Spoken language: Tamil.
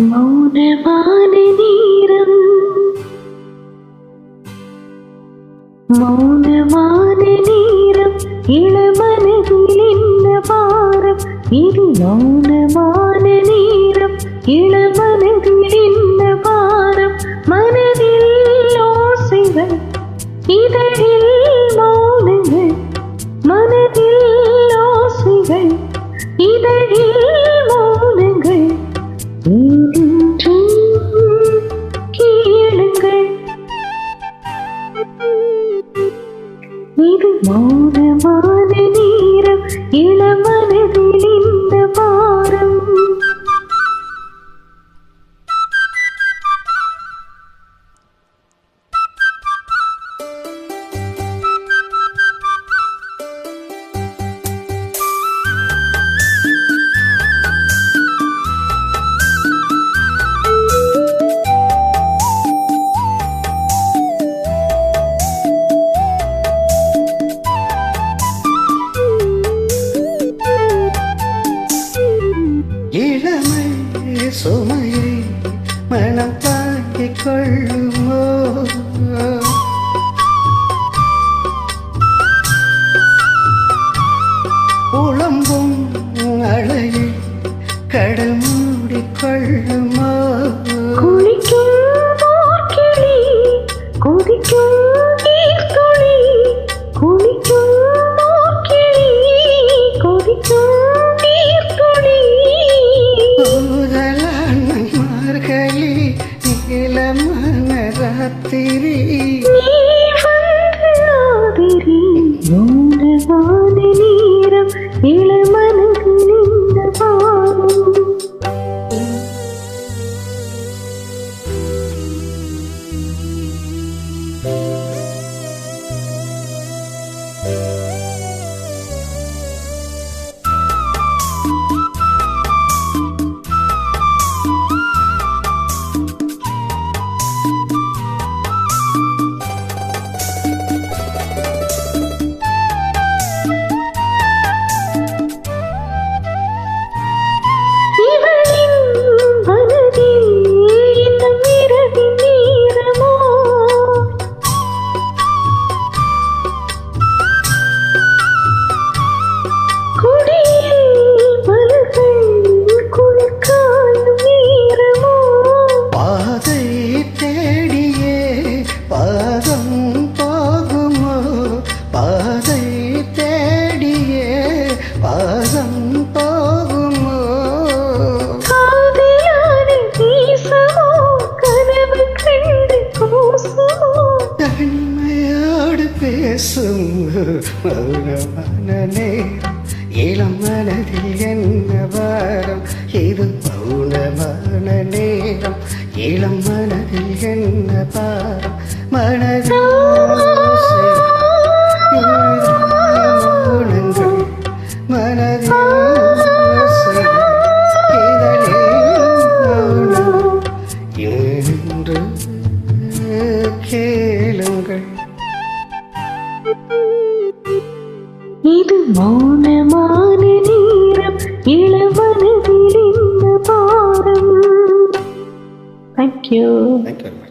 மௌனமான நேரம். மௌனமான நேரம். இளமனதில் என்ன பாரம். இது மௌனமான நேரம். இளமன இளமை சுமையை மனம் தாங்கிக் கொள்ளுமோ உளம்பும் அழையை கடமூடிக் கொள்ளுமோ നീല മനരാത്തിരി നീരം ഇളമനുകിലിന്റെ പാടും பேசும் மௌனமான நேரம் இளம் மனதில் என்ன வாரம் இது மௌனமான நேரம். இளம் மனதில் என்ன பாரம்? மனதில் மௌனமான நேரம் இளமனதில் இந்த பாரம் thank you Thank you very much.